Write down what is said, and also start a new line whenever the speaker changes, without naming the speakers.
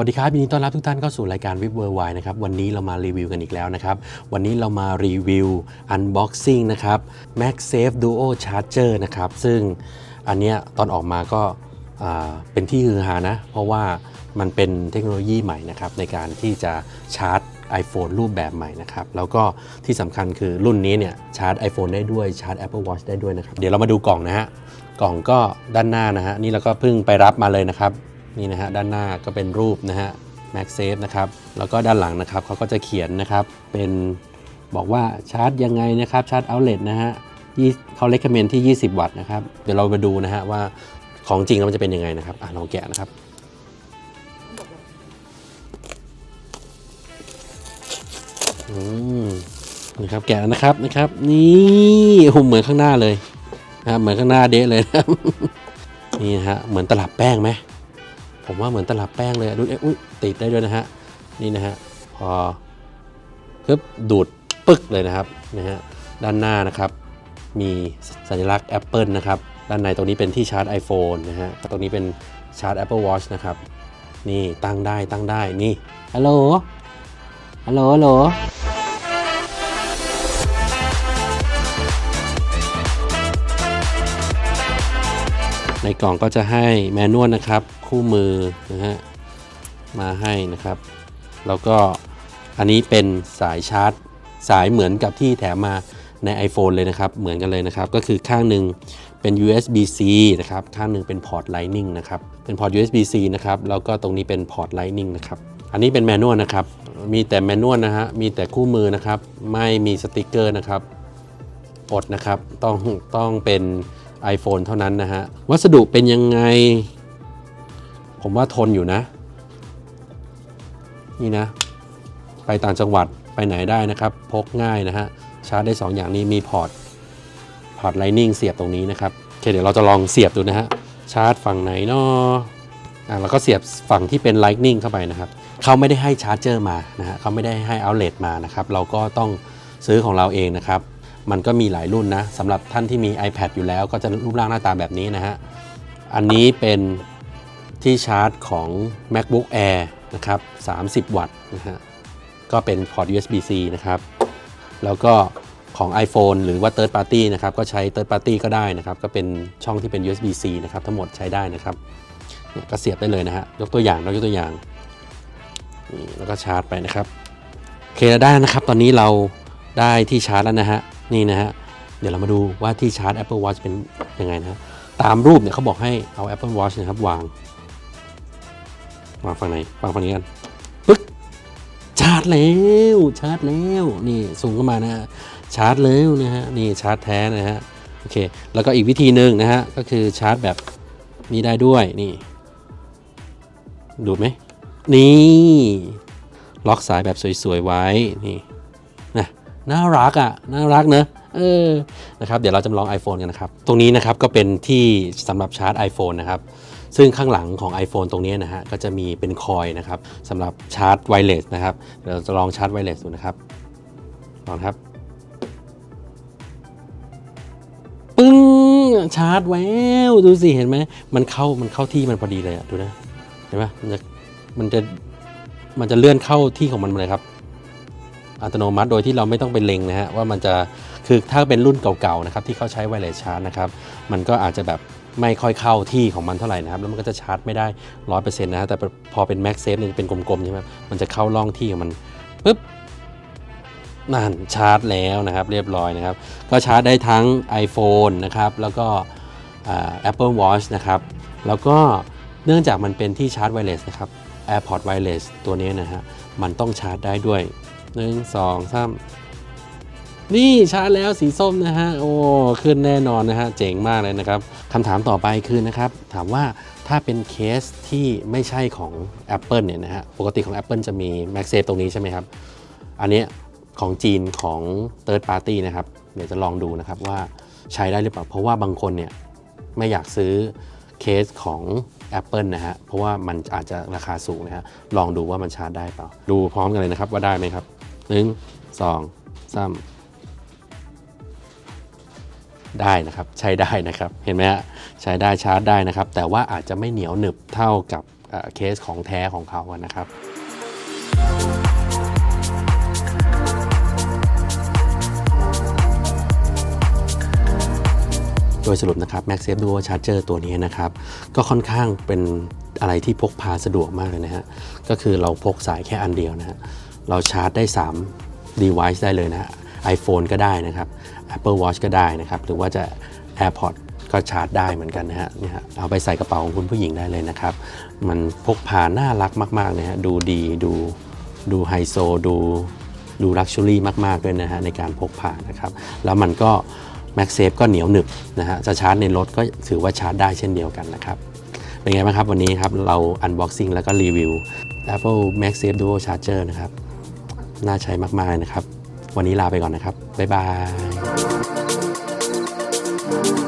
วัสดีครับยินดีต้อนรับทุกท่านเข้าสู่รายการวิบเวอร์ไวนะครับ วันนี้เรามารีวิวกันอีกแล้วนะครับ วันนี้เรามารีวิว Unboxing นะครับ MagSafe Duo Charger นะครับ ซึ่งอันเนี้ยตอนออกมาก็เป็นที่ฮือฮานะ เพราะว่ามันเป็นเทคโนโลยีใหม่นะครับ ในการที่จะชาร์จ iPhone รูปแบบใหม่นะครับ แล้วก็ที่สำคัญคือรุ่นนี้เนี่ยชาร์จ iPhone ได้ด้วยชาร์จ Apple Watch ได้ด้วยนะครับ เดี๋ยวเรามาดูกล่องนะฮะ กล่องก็ด้านหน้านะฮะ นี่เราก็เพิ่งไปรับมาเลยนะครับ นี่นะฮะด้านหน้าก็เป็นรูปนะฮะ MagSafe นะครับแล้วก็ด้านหลังนะครับเขาก็จะเขียนนะครับเป็นบอกว่าชาร์จยังไงนะครับชาร์จเอาเล t นะฮะเขาเล c ก m เมนที่ 20 วัตต์นะครับเดี๋ยวเรามาดูนะฮะว่าของจริงแล้วมันจะเป็นยังไงนะครับอะลองแกะนะครับอืมนี่ครับแกะนะครับนะครับนี่โอ้โหเหมือนข้างหน้าเลยนะครับเหมือนข้างหน้าเดะเลยนะครับนี่ฮะเหมือนตลับแป้งไหม ผมว่าเหมือนตลับแป้งเลยดูเอ๊ะอุ้ยติดได้ด้วยนะฮะนี่นะฮะพอปึ๊บดูดปึ๊กเลยนะครับนะฮะด้านหน้านะครับ มีสัญลักษณ์ Apple นะครับด้านในตรงนี้เป็นที่ชาร์จ iPhone นะฮะตรงนี้เป็นชาร์จ Apple Watch นะครับนี่ตั้งได้ตั้งได้นี่ฮัลโหลฮัลโหลฮัลโหล ในกล่องก็จะให้แมนนวลนะครับ คู่มือนะฮะมาให้นะครับ แล้วก็อันนี้เป็นสายชาร์จ สายเหมือนกับที่แถมมาใน iPhone เลยนะครับ เหมือนกันเลยนะครับ ก็คือข้างหนึ่งเป็น USB-C นะครับ ข้างหนึ่งเป็นพอร์ต Lightning นะครับ เป็นพอร์ต USB-C นะครับ แล้วก็ตรงนี้เป็นพอร์ต Lightning นะครับ อันนี้เป็นแมนนวลนะครับ มีแต่แมนนวลนะฮะ มีแต่คู่มือนะครับ ไม่มีสติกเกอร์นะครับ อดนะครับ ต้องต้องเป็น iPhone เท่านั้นนะฮะ วัสดุเป็นยังไง ผมว่าทนอยู่นะ นี่นะ ไปต่างจังหวัดไปไหนได้นะครับ พกง่ายนะฮะ ชาร์จได้ 2 อย่างนี้มีพอร์ตพอร์ต Lightning เสียบตรงนี้นะครับโอเคเดี๋ยวเราจะลองเสียบดูนะฮะ ชาร์จฝั่งไหนเนาะอะเราก็เสียบฝั่งที่เป็น Lightning เข้าไปนะครับ เขาไม่ได้ให้ชาร์จเจอร์มานะฮะเขาไม่ได้ให้ outlet มานะครับ เราก็ต้องซื้อของเราเองนะครับ มันก็มีหลายรุ่นนะสำหรับท่านที่มี iPad อยู่แล้ว ก็จะรูปร่างหน้าตาแบบนี้นะฮะ อันนี้เป็นที่ชาร์จของ MacBook Air นะครับ 30 วัตต์นะฮะ ก็เป็นพอร์ต USB-C นะครับ แล้วก็ของ iPhone หรือว่า Third Party นะครับ ก็ใช้ Third Party ก็ได้นะครับ ก็เป็นช่องที่เป็น USB-C นะครับ ทั้งหมดใช้ได้นะครับก็เสียบได้เลยนะฮะ ยกตัวอย่างเรายกตัวอย่างนี่แล้วก็ชาร์จไปนะครับ โอเคแล้วได้นะครับ ตอนนี้เราได้ที่ชาร์จแล้วนะฮะ นี่นะฮะ เดี๋ยวเรามาดูว่าที่ชาร์จ Apple Watch เป็นยังไงนะฮะตามรูปเนี่ยเขาบอกให้เอา Apple Watch นะครับวาง วางฝั่งไหนวางฝั่งนี้กันปึ๊กชาร์จแล้วชาร์จแล้วนี่สูงเข้ามานะฮะชาร์จแล้วนะฮะนี่ชาร์จแท้นะฮะโอเคแล้วก็อีกวิธีหนึ่งนะฮะก็คือชาร์จแบบนี้ได้ด้วยนี่ ดูไหมนี่ ล็อกสายแบบสวยๆไว้นี่ น่ารักอะน่ารักเนอะเออนะครับเดี๋ยวเราจำลอง iPhone กันนะครับ ตรงนี้นะครับก็เป็นที่สำหรับชาร์จ iPhone นะครับซึ่งข้างหลังของ iPhone ตรงนี้นะฮะก็จะมีเป็นคอยนะครับสำหรับชาร์จไวเลสนะครับเดี๋ยวเราจะลองชาร์จไวเลสดูนะครับลองครับปึ้งชาร์จแววดูสิเห็นไหมมันเข้ามันเข้าที่มันพอดีเลยอะดูนะเห็นไหมมันจะมันจะมันจะเลื่อนเข้าที่ของมันเลยครับ อัตโนมัติโดยที่เราไม่ต้องไปเล็งนะฮะว่ามันจะคือถ้าเป็นรุ่นเก่าๆนะครับที่เขาใช้ไวเลสชาร์จนะครับมันก็อาจจะแบบไม่ค่อยเข้าที่ของมันเท่าไหร่นะครับ แล้วมันก็จะชาร์จไม่ได้ร้อยเปอร์เซ็นต์นะฮะแต่พอเป็น Max Safe เนี่ยเป็นกลมๆใช่ไหมมันจะเข้าร่องที่ของมันปุ๊บนั่นชาร์จแล้วนะครับเรียบร้อยนะครับ ก็ชาร์จได้ทั้ง iPhone นะครับแล้วก็อ่า Apple Watch นะครับ แล้วก็เนื่องจากมันเป็นที่ชาร์จไวเลสนะครับ AirPod Wireless ตัวนี้นะฮะมันต้องชาร์จได้ด้วย หนึ่งสองสามนี่ชาร์จแล้วสีส้มนะฮะ โอ้ ขึ้นแน่นอนนะฮะ เจ๋งมากเลยนะครับคำถามต่อไปคือนะครับ ถามว่าถ้าเป็นเคสที่ไม่ใช่ของ Apple เนี่ยนะฮะ ปกติของ Apple จะมี MagSafe ตรงนี้ใช่ไหมครับ อันนี้ของจีนของ Third Party นะครับ เดี๋ยวจะลองดูนะครับว่าใช้ได้หรือเปล่า เพราะว่าบางคนเนี่ยไม่อยากซื้อเคสของ Apple นะฮะ เพราะว่ามันอาจจะราคาสูงนะฮะ ลองดูว่ามันชาร์จได้เปล่า ดูพร้อมกันเลยนะครับว่าได้ไหมครับ หนึ่งสองสามได้นะครับใช้ได้นะครับเห็นไหมฮะใช้ได้ชาร์จได้นะครับ แต่ว่าอาจจะไม่เหนียวหนึบเท่ากับเคสของแท้ของเขาอะนะครับโดยสรุปนะครับ MagSafe Duo Charger ตัวนี้นะครับ ก็ค่อนข้างเป็นอะไรที่พกพาสะดวกมากเลยนะฮะ ก็คือเราพกสายแค่อันเดียวนะฮะ เราชาร์จได้ 3 device ได้เลยนะฮะ iPhone ก็ได้นะครับ Apple Watch ก็ได้นะครับ หรือว่าจะ AirPods ก็ชาร์จได้เหมือนกันนะฮะเนี่ยฮะเอาไปใส่กระเป๋าของคุณผู้หญิงได้เลยนะครับ มันพกพาน่ารักมากๆนะฮะดูดีดูดูไฮโซดูดูลักชัวรี่มาก ๆ ด้วยนะฮะในการพกพานะครับ แล้วมันก็ MagSafe ก็เหนียวหนึบนะฮะจะชาร์จในรถก็ถือว่าชาร์จได้เช่นเดียวกันนะครับเป็นไงบ้างครับวันนี้ครับเรา Unboxing แล้วก็รีวิว Apple MagSafe Duo Charger นะครับ น่าใช้มากๆนะครับ วันนี้ลาไปก่อนนะครับ บ๊ายบาย